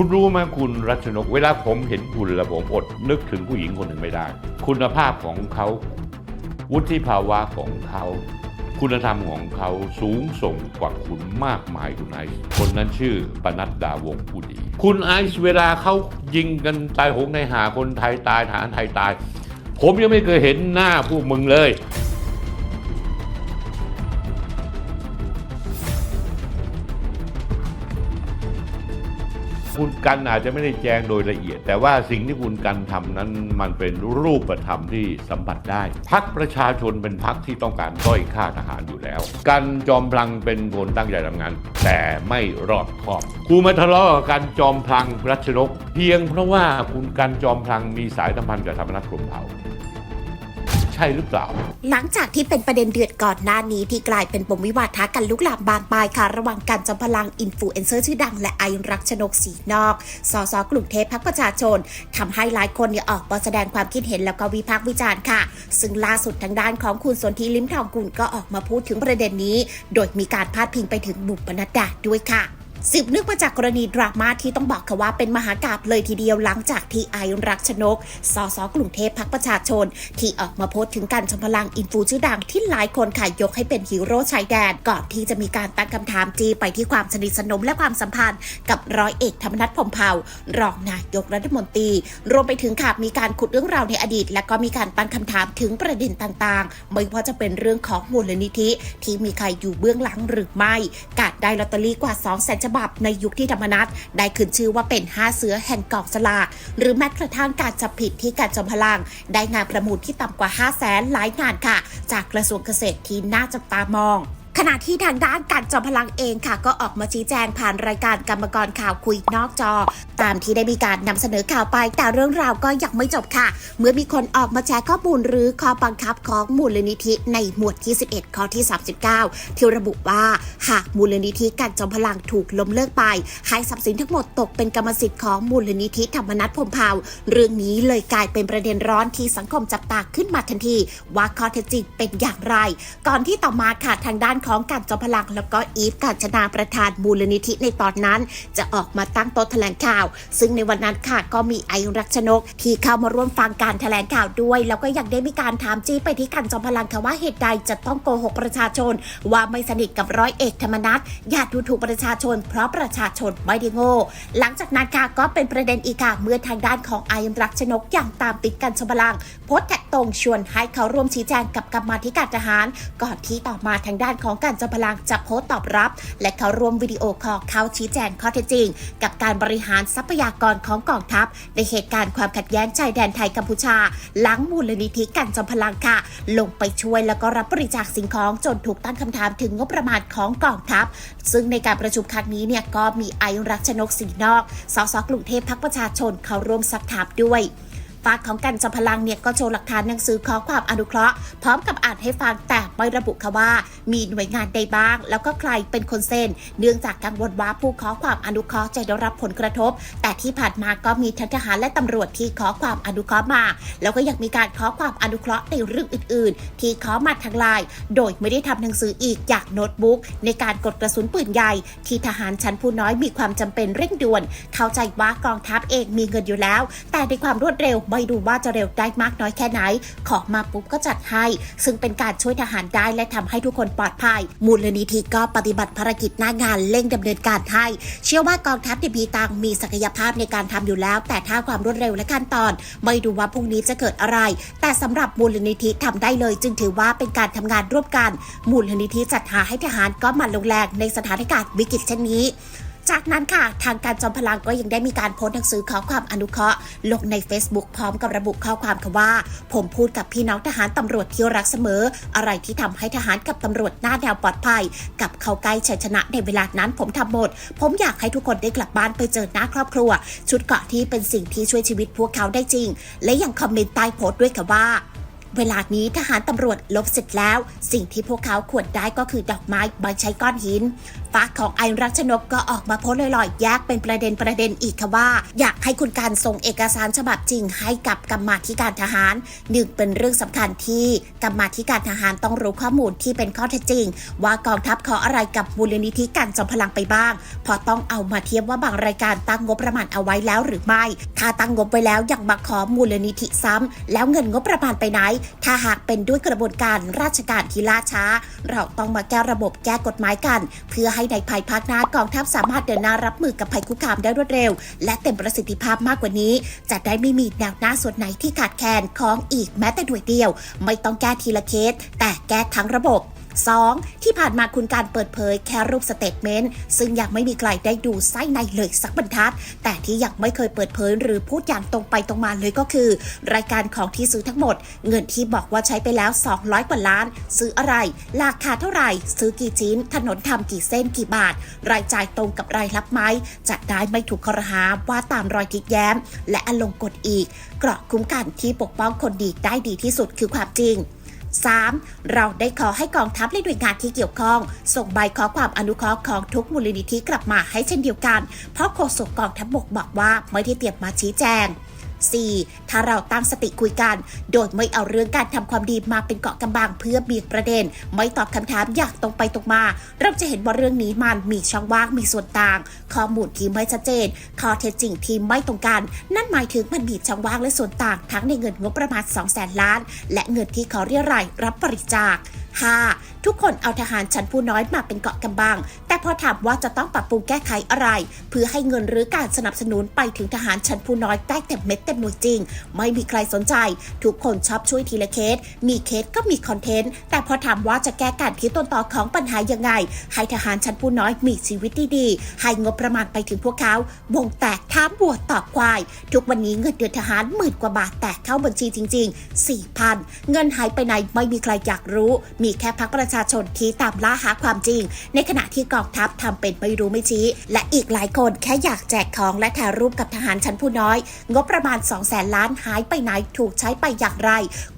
คุณรู้ไหมคุณรัชนก เวลาผมเห็นคุณแล้วผมอดนึกถึงผู้หญิงคนหนึ่งไม่ได้ คุณภาพของเขา วุฒิภาวะของเขา คุณธรรมของเขาสูงส่งกว่าคุณมากมายคุณไอซ์คนนั้นชื่อปนัดดาวงผู้ดี คุณไอซ์เวลาเขายิงกันตายหงในหาคนไทยตายทหารไทยตาย ผมยังไม่เคยเห็นหน้าพวกมึงเลย คุณกันอาจจะไม่ได้แจ้งโดยละเอียด แต่ว่าสิ่งที่คุณกันทำนั้นมันเป็นรูปธรรมที่สัมผัสได้พักประชาชนเป็นพักที่ต้องการด้อยค่าทหารอยู่แล้ว กันจอมพลังเป็นคนตั้งใจทำงาน แต่ไม่รอบคอบกูมาทะเลาะกับกันจอมพลังรัชนก เพียงเพราะว่าคุณกันจอมพลังมีสายสัมพันธ์กับธรรมนัฐพรมเผ่า ช่หรือเปล่า หลังจากที่เป็นประเด็นเดือดก่อนหน้านี้ที่กลายเป็นปมวิวาทะกันลุกลามบานปลายค่ะ ระหว่างการจอมพลังอินฟลูเอนเซอร์ชื่อดัง และไอรักชนกสีนอก สสกลุ่มเทพพักประชาชนทำให้หลายคนเนี่ยออกมาแสดงความคิดเห็นแล้วก็วิพากษ์วิจารณ์ค่ะ ซึ่งล่าสุดทางด้านของคุณสนธิลิมทองกุลก็ออกมาพูดถึงประเด็นนี้ โดยมีการพาดพิงไปถึงบุปนัดดาด้วยค่ะ สืบเนื่องมาจากกรณีดราม่าที่ต้องบอกค่ะว่าเป็นมหากาบเลยทีเดียวหลังจากที่ไอรักชนก สสกรุงเทพพักประชาชน ที่ออกมาโพสต์ถึงการชมพลังอินฟูชื่อดังที่หลายคนค่ะยกให้เป็นฮีโร่ชายแดน ก่อนที่จะมีการตั้งคำถามจีไปที่ความสนิทสนมและความสัมพันธ์กับร้อยเอกธรรมนัฐพรมเผ่ารองนายกรัฐมนตรี รวมไปถึงค่ะมีการขุดเรื่องราวในอดีต และก็มีการตั้งคำถามถึงประเด็นต่างๆ ไม่ว่าจะเป็นเรื่องของมูลนิธิ ที่มีใครอยู่เบื้องหลังหรือไม่ การได้ลอตเตอรี่กว่า2แสนฉบับในยุคที่ธรรมนัตได้ขึ้นชื่อว่าเป็น5เสือแห่งกองสลาก หรือแม้กระทั่งการจับผิดที่การจอมพลัง ได้งานประมูลที่ต่ำกว่า 5 0 0แสนหลายงานค่ะ จากกระทรวงเกษตรที่น่าจับตามอง ขณะที่ทางด้านการจอมพลังเองค่ะ ก็ออกมาชี้แจงผ่านรายการกรรมกรข่าวคุยนอกจอ ตามที่ได้มีการนำเสนอข่าวไป แต่เรื่องราวก็ยังไม่จบค่ะ เมื่อมีคนออกมาแชร์ข้อมูลหรือข้อบังคับของมูลนิธิในหมวดที่ 11 ข้อที่ 39 ที่ระบุว่า หากมูลนิธิการจอมพลังถูกล้มเลิกไป ให้ทรัพย์สินทั้งหมดตกเป็นกรรมสิทธิ์ของมูลนิธิธรรมนัฐพมเผาเรื่องนี้เลยกลายเป็นประเด็นร้อนที่สังคมจับตาขึ้นมาทันที ว่าข้อเท็จจริงเป็นอย่างไร ก่อนที่ต่อมาค่ะทางด้านของการจอมพลัง แล้วก็อีฟการชนาประธานมูลนิธิในตอนนั้น จะออกมาตั้งโต๊ะแถลงข่าว ซึ่งในวันนั้นค่ะก็มีไอรักชนก ที่เข้ามาร่วมฟังการแถลงข่าวด้วย แล้วก็ยังได้มีการถามจี้ไปที่การจอมพลังค่ะว่าเหตุใดจะต้องโกหกประชาชน ว่าไม่สนิทกับร้อยเอกธรรมนัฐอย่าดูถูกประชาชน เพราะประชาชนไม่ได้โง่หลังจากนั้นค่ะก็เป็นประเด็นอีกค่ะเมื่อทางด้านของไอรักชนกอย่างตามติดกันจอมพลังโพสต์แท็กตรงชวนให้เขาร่วมชี้แจงกับกรรมาธิการทหาร ก่อนที่ต่อมาทางด้านของการจอมพลังจะโพสต์ตอบรับ และเขาร่วมวิดีโอคอลเขาชี้แจงข้อเท็จจริง กับการบริหารทรัพยากรของกองทัพ ในเหตุการณ์ความขัดแย้งชายแดนไทยกัมพูชา หลังมูลนิธิกันจอมพลังค่ะ ลงไปช่วยแล้วก็รับบริจาคสิ่งของจนถูกตั้งคำถามถึงงบประมาณของกองทัพ ซึ่งในการประชุมครั้งนี้เนี่ยก็มีไอรักชนกสีนอกสสกรุงเทพพักประชาชนเขาร่วมสักถามด้วย ฝากของกันจอมพลังเนี่ยก็โชว์หลักฐานหนังสือขอความอนุเคราะห์ พร้อมกับอ่านให้ฟังแต่ไม่ระบุค่ะว่า มีหน่วยงานใดบ้าง แล้วก็ใครเป็นคนเซ็นเนื่องจากกังวลว่าผู้ขอความอนุเคราะห์จะได้รับผลกระทบ แต่ที่ผ่านมาก็มีทั้งทหารและตำรวจที่ขอความอนุเคราะห์มา แล้วก็ยังมีการขอความอนุเคราะห์ในเรื่องอื่น ๆ ที่ขอมาทางไลน์โดยไม่ได้ทำหนังสืออีกจากโน้ตบุ๊กในการกดกระสุนปืนใหญ่ ที่ทหารชั้นผู้น้อยมีความจำเป็นเร่งด่วน เข้าใจว่ากองทัพเองมีเงินอยู่แล้ว แต่ในความรวดเร็วไม่รู้ว่าจะเร็วได้มากน้อยแค่ไหน ขอมาปุ๊บก็จัดให้ ซึ่งเป็นการช่วยทหารได้และทำให้ทุกคนปลอดภัย มูลนิธิก็ปฏิบัติภารกิจหน้างานเร่งดำเนินการให้ เชื่อว่ากองทัพดีพีตังมีศักยภาพในการทำอยู่แล้ว แต่ถ้าความรวดเร็วและขั้นตอน ไม่ดูว่าพรุ่งนี้จะเกิดอะไร แต่สำหรับมูลนิธิทำได้เลย จึงถือว่าเป็นการทำงานร่วมกัน มูลนิธิจัดหาให้ทหารก็มันลงแรงในสถานการณ์วิกฤตเช่นนี้ จากนั้นค่ะ ทางการจอมพลังก็ยังได้มีการโพสต์หนังสือขอความอนุเคราะห์ ลงใน Facebook พร้อมกับระบุข้อความค่ะว่า ผมพูดกับพี่น้องทหารตำรวจที่รักเสมอ อะไรที่ทำให้ทหารกับตำรวจหน้าแนวปลอดภัย กับเขาใกล้ชัยชนะในเวลานั้นผมทำหมด ผมอยากให้ทุกคนได้กลับบ้านไปเจอหน้าครอบครัว ชุดเกราะที่เป็นสิ่งที่ช่วยชีวิตพวกเขาได้จริง และยังคอมเมนต์ใต้โพสต์ด้วยค่ะว่าเวลานี้ทหารตำรวจลบเสร็จแล้ว สิ่งที่พวกเขาควรได้ก็คือดอกไม้ไม่ใช้ก้อนหินฟ้าของไอรักชนกก็ออกมาโพสลอยๆแยกเป็นประเด็นประเด็นอีกค่ะว่า อยากให้คุณการส่งเอกสารฉบับจริงให้กับกรรมาธิการทหารหนึ่งเป็นเรื่องสำคัญที่กรรมาธิการทหารต้องรู้ข้อมูลที่เป็นข้อเท็จจริง ว่ากองทัพขออะไรกับมูลนิธิการจอมพลังไปบ้างเพราะต้องเอามาเทียบว่าบางรายการตั้งงบประมาณเอาไว้แล้วหรือไม่ ถ้าตั้งงบไว้แล้วยังมาขอมูลนิธิซ้ำแล้วเงินงบประมาณไปไหน ถ้าหากเป็นด้วยกระบวนการราชการที่ล่าช้า เราต้องมาแก้ระบบแก้กฎหมายกัน เพื่อให้ในภายภาคหน้ากองทัพสามารถเดินหน้ารับมือกับภัยคุกคามได้รวดเร็ว และเต็มประสิทธิภาพมากกว่านี้ จะได้ไม่มีแนวหน้าส่วนไหนที่ขาดแคลนของอีกแม้แต่หน่วยเดียว ไม่ต้องแก้ทีละเคสแต่แก้ทั้งระบบ 2. ที่ผ่านมาคุณการเปิดเผยแค่รูปสเตทเมนต์ซึ่งยังไม่มีใครได้ดูไส้ในเลยสักบรรทัด แต่ที่ยังไม่เคยเปิดเผยหรือพูดอย่างตรงไปตรงมาเลยก็คือ รายการของที่ซื้อทั้งหมด เงินที่บอกว่าใช้ไปแล้ว 200 กว่าล้าน ซื้ออะไร ราคาเท่าไหร่ ซื้อกี่ชิ้น ถนนทำกี่เส้นกี่บาท รายจ่ายตรงกับรายรับไหมจะได้ไม่ถูกคอรหาว่าตามรอยทิกแย้ม และอลงกฎอีก เกราะคุ้มกันที่ปกป้องคนดีได้ดีที่สุดคือความจริง 3. เราได้ขอให้กองทัพและหน่วยงานที่เกี่ยวข้อง ส่งใบขอความอนุเคราะห์ของทุกมูลนิธิกลับมาให้เช่นเดียวกัน เพราะโฆษกกองทัพบกบอกว่าไม่ได้เตรียมมาชี้แจง 4. ถ้าเราตั้งสติคุยกัน โดยไม่เอาเรื่องการทำความดีมาเป็นเกาะกำบังเพื่อเบี่ยงประเด็น ไม่ตอบคำถามอย่างตรงไปตรงมา เราจะเห็นว่าเรื่องนี้มันมีช่องว่างมีส่วนต่าง ข้อมูลที่ไม่ชัดเจน ข้อเท็จจริงที่ไม่ตรงกัน นั่นหมายถึงมันมีช่องว่างและส่วนต่าง ทั้งในเงินงบประมาณ2แสนล้าน และเงินที่เขอเรียรายรับบริจาค 5. ทุกคนเอาทหารชั้นผู้น้อยมาเป็นเกาะกำบัง แต่พอถามว่าจะต้องปรับปรุงแก้ไขอะไร เพื่อให้เงินหรือการสนับสนุนไปถึงทหารชั้นผู้น้อยได้เต็มเม็ดเต็มหน่วยจริง ไม่มีใครสนใจ ทุกคนชอบช่วยทีละเคส มีเคสก็มีคอนเทนต์ แต่พอถามว่าจะแก้การที่ต้นตอของปัญหายังไง ให้ทหารชั้นผู้น้อยมีชีวิตดีๆ ให้งบประมาณไปถึงพวกเขา วงแตกท้ามบวชตอบควาย ทุกวันนี้เงินเดือนทหารหมื่นกว่าบาทแต่เข้าบัญชีจริง ๆ 4,000 เงินหายไปไหนไม่มีใครอยากรู้ มีแค่พักประชาชนที่ตามล่าหาความจริง ในขณะที่กองทัพทำเป็นไม่รู้ไม่ชี้ และอีกหลายคนแค่อยากแจกของและถ่ายรูปกับทหารชั้นผู้น้อย งบประมาณ 2 0 0แสนล้านหายไปไหนถูกใช้ไปอย่างไร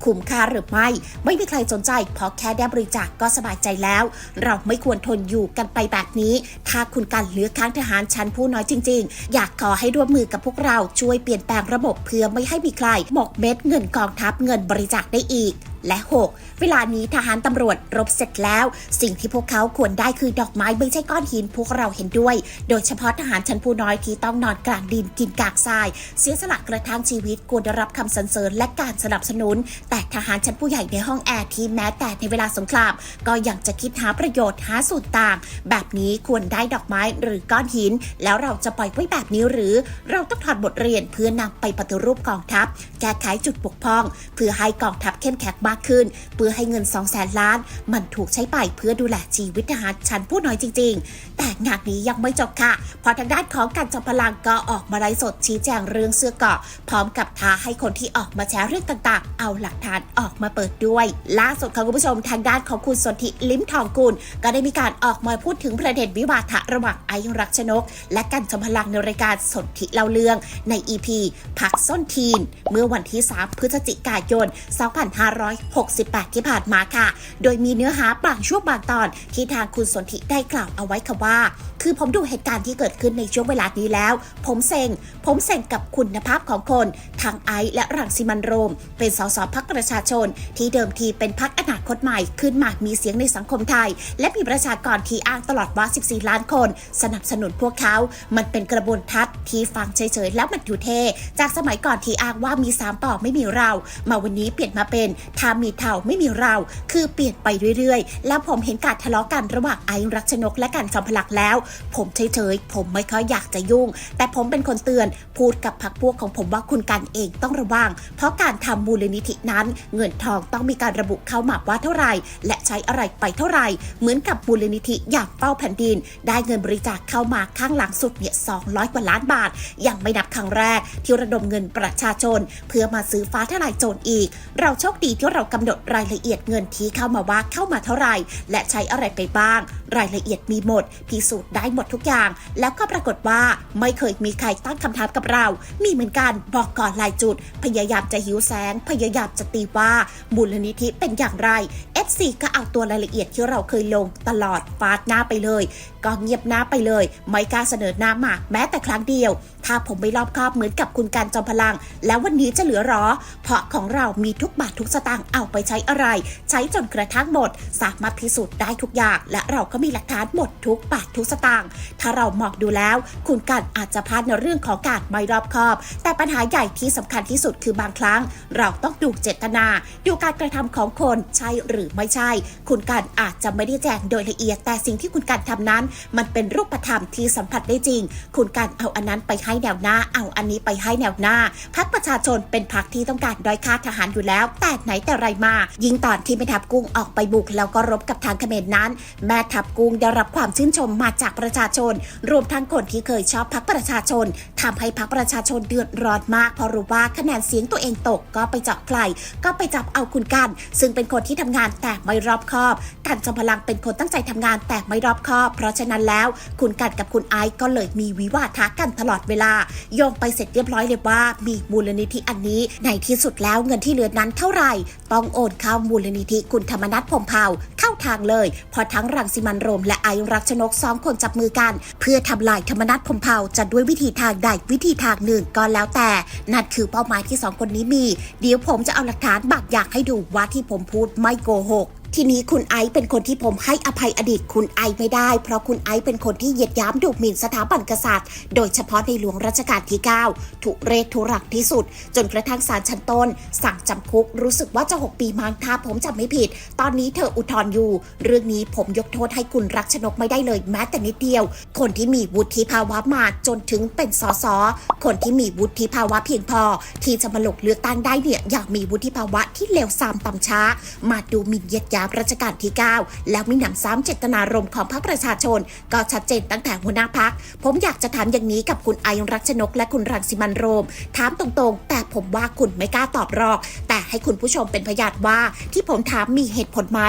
คุ้มค่าหรือไม่ ไม่มีใครสนใจเพราะแค่ได้บริจาคกก็สบายใจแล้ว เราไม่ควรทนอยู่กันไปแบบนี้ ถ้าคุณการเลือกข้างทหารชั้นผู้น้อยจริง ๆ อยากขอให้ร่วมมือกับพวกเราช่วยเปลี่ยนแปลงระบบเพื่อไม่ให้มีใครหมกเม็ดเงินกองทัพเงินบริจาคได้อีก และ 6. เวลานี้ทหารตำรวจรบเสร็จแล้ว สิ่งที่พวกเขาควรได้คือดอกไม้ไม่ใช่ก้อนหินพวกเราเห็นด้วย โดยเฉพาะทหารชั้นผู้น้อยที่ต้องนอนกลางดินกินกากทราย เสียสละกระทั่งชีวิตควรได้รับคำสรรเสริญและการสนับสนุน แต่ทหารชั้นผู้ใหญ่ในห้องแอร์ที่แม้แต่ในเวลาสงคราม ก็ยังจะคิดหาประโยชน์หาส่วนต่าง แบบนี้ควรได้ดอกไม้หรือก้อนหิน แล้วเราจะปล่อยไว้แบบนี้หรือ เราต้องถอดบทเรียนเพื่อนำไปปฏิรูปกองทัพ แก้ไขจุดบกพร่อง เพื่อให้กองทัพเข้มแข็งมากขึ้น เพื่อให้เงิน 2 0 0แสนล้าน มันถูกใช้ไปเพื่อดูแลชีวิตทหารชั้นผู้น้อยจริง ๆ แต่งานนี้ยังไม่จบค่ะเพราะทางด้านของการจอมพลังก็ออกมาไลฟ์สดชี้แจงเรื่องเสื้อเกาะ พร้อมกับท้าให้คนที่ออกมาแชร์เรื่องต่างๆ เอาหลักฐานออกมาเปิดด้วย ล่าสุดค่ะคุณผู้ชมทางด้านของคุณสนธิลิ้มทองกุลก็ได้มีการออกมาพูดถึงประเด็นวิวาทะระหว่างไอรักชนก และกันจอมพลังในรายการสนธิเล่าเรื่องใน EP พักส้นทีน เมื่อวันที่ 3 พฤศจิกายน68 ที่ผ่านมาค่ะ โดยมีเนื้อหาบางช่วงบางตอน ที่ทางคุณสนธิได้กล่าวเอาไว้ค่ะว่า คือผมดูเหตุการณ์ที่เกิดขึ้นในช่วงเวลานี้แล้ว ผมเซ็ง ผมเซ็งกับคุณภาพของคนทางไอซ์และรังสิมันโรม เป็นสสพักประชาชน ที่เดิมทีเป็นพักอนาคตใหม่ขึ้นมามีเสียงในสังคมไทย และมีประชากรที่อ้างตลอดว่า 14 ล้านคน สนับสนุนพวกเขา มันเป็นกระบวนทัศน์ที่ฟังเฉยๆแล้วมันอยู่เท่จากสมัยก่อนที่อ้างว่ามีสามป่อไม่มีเรา มาวันนี้เปลี่ยนมาเป็นถ้ามีเทาไม่มีเรา คือเปลี่ยนไปเรื่อยๆ แล้วผมเห็นการทะเลาะกันระหว่างไอซ์รักชนกและกันจอมพลักแล้ว ผมเฉยๆ ผมไม่ค่อยอยากจะยุ่ง แต่ผมเป็นคนเตือน พูดกับพักพวกของผมว่าคุณกันเองต้องระวัง เพราะการทำมูลนิธินั้น เงินทองต้องมีการระบุเข้ามาว่าเท่าไหร่ และใช้อะไรไปเท่าไหร่ เหมือนกับมูลนิธิอยากเฝ้าแผ่นดิน ได้เงินบริจาคเข้ามาข้างหลังสุดเนี่ย200กว่าล้านบาท ยังไม่นับครั้งแรกที่ระดมเงินประชาชน เพื่อมาซื้อฟ้าทลายโจรอีก เราโชคดีที่เราเรากำหนดรายละเอียดเงินที่เข้ามาว่าเข้ามาเท่าไหร่ และใช้อะไรไปบ้าง รายละเอียดมีหมด พิสูจน์ได้หมดทุกอย่าง แล้วก็ปรากฏว่าไม่เคยมีใครตั้งคำถามกับเรา มีเหมือนกันบอกก่อนลายจุด พยายามจะหิวแสง พยายามจะตีว่ามูลนิธิเป็นอย่างไร FC ก็เอาตัวรายละเอียดที่เราเคยลงตลอดฟาดหน้าไปเลย ก็เงียบหน้าไปเลย ไม่กล้าเสนอหน้ามาแม้แต่ครั้งเดียว ถ้าผมไม่รอบคอบเหมือนกับคุณการจอมพลัง แล้ววันนี้จะเหลือรอ เพราะของเรามีทุกบาททุกสตางค์เอาไปใช้อะไร ใช้จนกระทั่งหมด สามารถพิสูจน์ได้ทุกอย่าง และเราก็มีหลักฐานหมดทุกบาททุกสตางค์ถ้าเรามองดูแล้ว คุณการอาจจะพลาดในเรื่องของการไม่รอบคอบ แต่ปัญหาใหญ่ที่สำคัญที่สุดคือบางครั้ง เราต้องดูเจตนา ดูการกระทำของคนใช่หรือไม่ใช่ คุณการอาจจะไม่ได้แจงโดยละเอียด แต่สิ่งที่คุณการทำนั้น มันเป็นรูปธรรมที่สัมผัสได้จริง คุณการเอาอันนั้นไปให้แนวหน้า เอาอันนี้ไปให้แนวหน้าพักประชาชนเป็นพักที่ต้องการด้อยค่าทหารอยู่แล้ว แต่ไหนแต่ไรมา ยิ่งตอนที่แม่ทัพกุ้งออกไปบุกแล้วก็รบกับทางเขมรนั้น แม่ทัพกุ้งได้รับความชื่นชมมาจากประชาชน รวมทั้งคนที่เคยชอบพักประชาชนทำให้พักประชาชนเดือดร้อนมากเพราะรู้ว่าคะแนนเสียงตัวเองตกก็ไปเจาะใครก็ไปจับเอาคุณกัน ซึ่งเป็นคนที่ทำงานแต่ไม่รอบคอบ กันจอมพลังเป็นคนตั้งใจทำงานแต่ไม่รอบคอบ เพราะฉะนั้นแล้ว คุณกันกับคุณไอซ์ก็เลยมีวิวาทะกันตลอดเวลา โยงไปเสร็จเรียบร้อยเลยว่า มีมูลนิธิอันนี้ในที่สุดแล้วเงินที่เหลือนั้นเท่าไหร่ ต้องโอนเข้ามูลนิธิคุณธรรมนัฐพมเผาเข้าทางเลย พอทั้งรังสิมันโรมและไอรักชนกสองคนจับมือกัน เพื่อทำลายธรรมนัฐพมเผาจะด้วยวิธีทางใดวิธีทางหนึ่งก็แล้วแต่ นั่นคือเป้าหมายที่สองคนนี้มี เดี๋ยวผมจะเอาหลักฐานบางอย่างให้ดูว่าที่ผมพูดไม่โกหก ทีนี้คุณไอซ์เป็นคนที่ผมให้อภัยอดีตคุณไอซ์ไม่ได้ เพราะคุณไอซ์เป็นคนที่เหยียดย้ำดูหมิ่นสถาบันกษัตริย์ โดยเฉพาะในหลวงรัชกาลที่9ทุเรศทุรังที่สุด จนกระทั่งศาลชั้นต้น สั่งจำคุกรู้สึกว่าจะ 6 ปีมั้งถ้าผมจำไม่ผิด ตอนนี้เธออุทธรณ์อยู่ เรื่องนี้ผมยกโทษให้คุณรักชนกไม่ได้เลยแม้แต่นิดเดียว คนที่มีวุฒิภาวะมาจนถึงเป็นสสคนที่มีวุฒิภาวะเพียงพอ ที่จะมาหลกเลือกตั้งได้เนี่ยอยากมีวุฒิภาวะที่เลวทรามต่ำช้า มาดูหมิ่นเหยียดหยารัชกาลที่ 9 แล้วมีหนำซ้ำเจตนารมณ์ของพรรคประชาชน ก็ชัดเจนตั้งแต่หัวหน้าพัก ผมอยากจะถามอย่างนี้กับคุณไอรักชนกและคุณรังสิมันโรม ถามตรงๆ แต่ผมว่าคุณไม่กล้าตอบหรอก แต่ ให้คุณผู้ชมเป็นพยานว่า ที่ผมถามมีเหตุผลไหม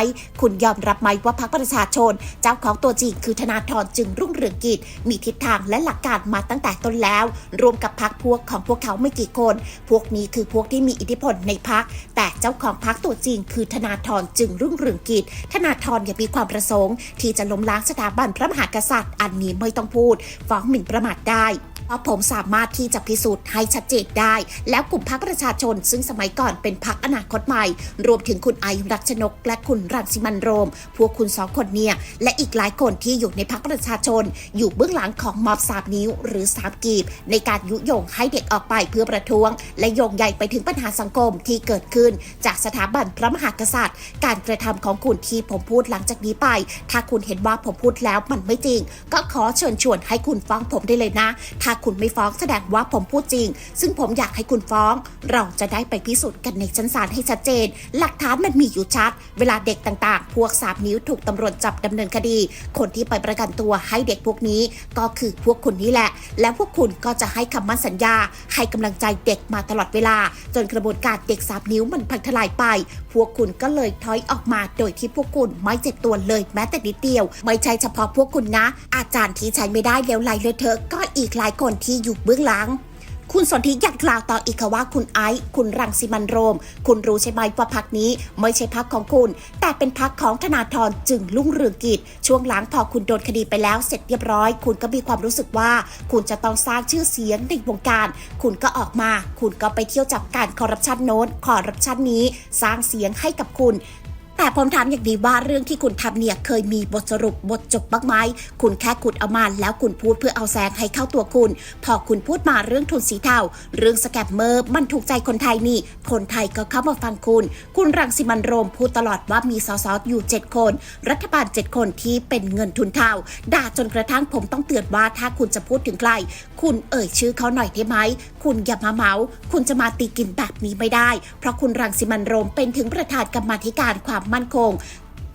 คุณยอมรับไหมว่าพรรคประชาชน เจ้าของตัวจริงคือธนาธรจึงรุ่งเรืองกิจ มีทิศทางและหลักการมาตั้งแต่ต้นแล้ว รวมกับพรรคพวกของพวกเขาไม่กี่คน พวกนี้คือพวกที่มีอิทธิพลในพรรคแต่เจ้าของพรรคตัวจริง คือธนาธรจึงรุ่งเรืองกิจ ธนาธรยังมีความประสงค์ ที่จะล้มล้างสถาบันพระมหากษัตริย์ อันนี้ไม่ต้องพูด ฟ้องหมิ่นประมาทได้ ราะผมสามารถที่จะพิสูจน์ให้ชัดเจนได้ แล้วกลุ่มพรรคประชาชน ซึ่งสมัยก่อนเป็นพรรคอนาคตใหม่ รวมถึงคุณไอรักชนก และคุณรังสิมันโรม พวกคุณสองคนเนี่ย และอีกหลายคนที่อยู่ในพรรคประชาชน อยู่เบื้องหลังของมอบสามนิ้ว หรือสามกีบ ในการยุยงให้เด็กออกไปเพื่อประท้วง และโยงใหญ่ไปถึงปัญหาสังคมที่เกิดขึ้น จากสถาบันพระมหากษัตริย์ การกระทำของคุณที่ผมพูดหลังจากนี้ไป ถ้าคุณเห็นว่าผมพูดแล้วมันไม่จริง ก็ขอเชิญชวนให้คุณฟ้องผมได้เลยนะถ้าคุณไม่ฟ้องแสดงว่าผมพูดจริง ซึ่งผมอยากให้คุณฟ้อง เราจะได้ไปพิสูจน์กันในชั้นศาลให้ชัดเจน หลักฐานมันมีอยู่ชัด เวลาเด็กต่างๆ พวกสามนิ้วถูกตำรวจจับดำเนินคดี คนที่ไปประกันตัวให้เด็กพวกนี้ก็คือพวกคุณนี่แหละ และพวกคุณก็จะให้คำมั่นสัญญา ให้กำลังใจเด็กมาตลอดเวลา จนกระบวนการเด็กสามนิ้วมันพังทลายไป พวกคุณก็เลยถอยออกมาโดยที่พวกคุณไม่เจ็บตัวเลยแม้แต่นิดเดียว ไม่ใช่เฉพาะพวกคุณนะ อาจารย์ที่ใช้ไม่ได้แล้วไหลเลยเธอก็อีกหลายคนที่อยู่เบื้องหลัง คุณสนธิยังกล่าวต่ออีกว่าคุณไอซ์คุณรังสิมันโรม คุณรู้ใช่ไหมว่าพักนี้ไม่ใช่พักของคุณ แต่เป็นพักของธนาธรจึงรุ่งเรืองกิจ ช่วงหลังพอคุณโดนคดีไปแล้วเสร็จเรียบร้อย คุณก็มีความรู้สึกว่า คุณจะต้องสร้างชื่อเสียงในวงการ คุณก็ออกมา คุณก็ไปเที่ยวจับการคอร์รัปชันโน้นคอร์รัปชันนี้ สร้างเสียงให้กับคุณ แต่ผมถามอย่างดีว่าเรื่องที่คุณทำเนี่ยเคยมีบทสรุปบทจบบ้างไหมคุณแค่ขุดเอามาแล้วคุณพูดเพื่อเอาแสงให้เข้าตัวคุณ พอคุณพูดมาเรื่องทุนสีเทาเรื่องสแกมเมอร์มันถูกใจคนไทยนี่ คนไทยก็เข้ามาฟังคุณ คุณรังสิมันโรมพูดตลอดว่ามีสสอยู่ 7 คน รัฐบาล 7 คนที่เป็นเงินทุนเทาด่าจนกระทั่งผมต้องเตือนว่าถ้าคุณจะพูดถึงใครคุณเอ่ยชื่อเขาหน่อยได้ไหมคุณอย่ามาเมาคุณจะมาตีกินแบบนี้ไม่ได้ เพราะคุณรังสิมันโรมเป็นถึงประธานกรรมาธิการความมั่นคง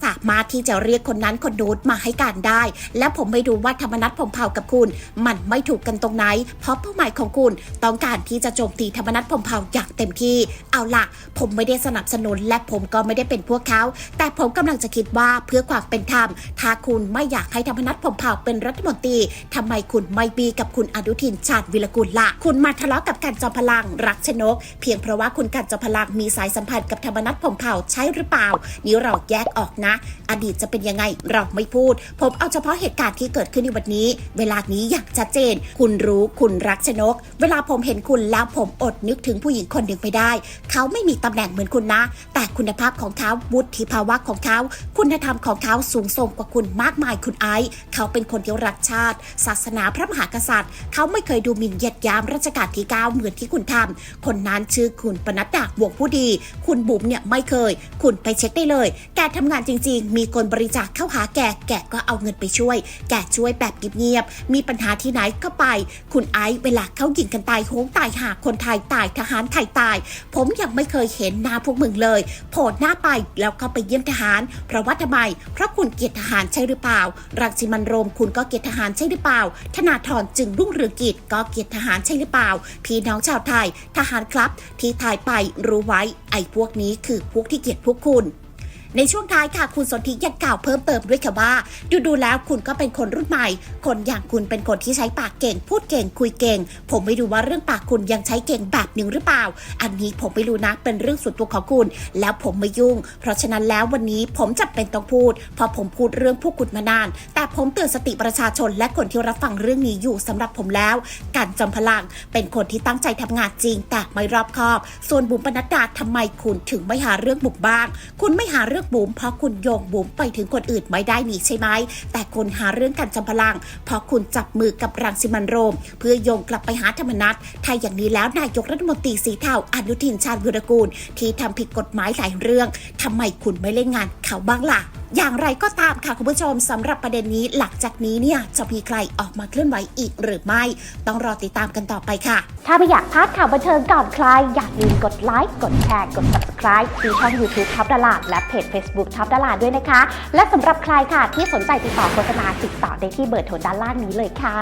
สามารถที่จะเรียกคนนั้นคนนู้นมาให้การได้ และผมไม่รู้ว่าธรรมนัฐพมเผ่ากับคุณ มันไม่ถูกกันตรงไหน เพราะเป้าหมายของคุณต้องการที่จะโจมตีธรรมนัฐพมเผ่าอย่างเต็มที่ เอาล่ะผมไม่ได้สนับสนุน และผมก็ไม่ได้เป็นพวกเขา แต่ผมกำลังจะคิดว่าเพื่อความเป็นธรรม ถ้าคุณไม่อยากให้ธรรมนัฐพมเผ่าเป็นรัฐมนตรีทำไมคุณไม่บีกับคุณอนุทินชาญวิรกุลล่ะ คุณมาทะเลาะกับกันจอมพลังรักชนก เพียงเพราะว่าคุณกันจอมพลังมีสายสัมพันธ์กับธรรมนัฐพมเผ่าใช่หรือเปล่า นี่เราแยกออกนะอดีตจะเป็นยังไงเราไม่พูด ผมเอาเฉพาะเหตุการณ์ที่เกิดขึ้นในวันนี้ เวลานี้อย่างชัดเจน คุณรู้คุณรักชนก เวลาผมเห็นคุณแล้วผมอดนึกถึงผู้หญิงคนหนึ่งไปได้ เขาไม่มีตำแหน่งเหมือนคุณนะ แต่คุณภาพของเขาวุฒิภาวะของเขา คุณธรรมของเขาสูงส่งกว่าคุณมากมายคุณไอซ์เขาเป็นคนที่รักชาติ ศาสนาพระมหากษัตริย์ เขาไม่เคยดูหมิ่นเหยียดยามรัชกาลที่9เหมือนที่คุณทำคนนั้นชื่อคุณปนัดดาวงผู้ดี คุณบุ๋มเนี่ยไม่เคย คุณไปเช็คได้เลย แกทำงานจริง ๆ มีคนบริจาคเข้าหาแกแกก็เอาเงินไปช่วย แกช่วยแบบเงียบๆมีปัญหาที่ไหนก็ไป คุณไอซ์เวลาเขายิงกันตายโหงตายหาคนไทยตายทหารไทยตาย ผมยังไม่เคยเห็นหน้าพวกมึงเลยโผล่หน้าไปแล้วก็ไปเยี่ยมทหารเพราะว่าทำไมเพราะคุณเกลียดทหารใช่หรือเปล่า รังสิมันโรมคุณก็เกลียดทหารใช่หรือเปล่า ธนาธรจึงรุ่งเรืองกิจก็เกลียดทหารใช่หรือเปล่า พี่น้องชาวไทย ทหารครับ ที่ทายไปรู้ไว้ ไอ้พวกนี้คือพวกที่เกลียดพวกคุณ ในช่วงท้ายค่ะคุณสนธิยังกล่าวเพิ่มเติมด้วยค่ะว่า ดูดูแล้วคุณก็เป็นคนรุ่นใหม่ คนอย่างคุณเป็นคนที่ใช้ปากเก่ง พูดเก่ง คุยเก่ง ผมไม่รู้ว่าเรื่องปากคุณยังใช้เก่งแบบหนึ่งหรือเปล่า อันนี้ผมไม่รู้นะเป็นเรื่องส่วนตัวของคุณ แล้วผมไม่ยุ่ง เพราะฉะนั้นแล้ววันนี้ผมจำเป็นต้องพูด เพราะผมพูดเรื่องพวกคุณมานาน แต่ผมเตือนสติประชาชนและคนที่รับฟังเรื่องนี้อยู่สำหรับผมแล้วการจอมพลังเป็นคนที่ตั้งใจทำงานจริง แต่ไม่รอบคอบ ส่วนบุ๋มปนัดดาทำไมคุณถึงไม่หาเรื่องบุ๋มบ้าง คุณไม่หาเรื่องบุ๋มเพราะคุณโยงบุ๋มไปถึงคนอื่นไม่ได้นี่ใช่ไหม แต่คุณหาเรื่องกันจำพลัง เพราะคุณจับมือกับรังสิมันโรม เพื่อโยงกลับไปหาธรรมนัตถ้าอย่างนี้แล้วนายกรัฐมนตรีสีเทาอนุทินชาญวิรกูล ที่ทำผิดกฎหมายหลายเรื่องทำไมคุณไม่เล่นงานเขาบ้างล่ะอย่างไรก็ตามค่ะคุณผู้ชมสำหรับประเด็นนี้หลังจากนี้เนี่ยจะมีใครออกมาเคลื่อนไหวอีกหรือไม่ ต้องรอติดตามกันต่อไปค่ะ ถ้าไม่อยากพลาดข่าวบันเทิงก่อนใคร อย่าลืมกดไลค์กดแชร์กด subscribe ที่ช่อง YouTube ท็อปดาราและเพจ Facebook ท็อปดาราด้วยนะคะ และสำหรับใครค่ะที่สนใจติดต่อโฆษณาติดต่อได้ที่เบอร์โทรด้านล่างนี้เลยค่ะ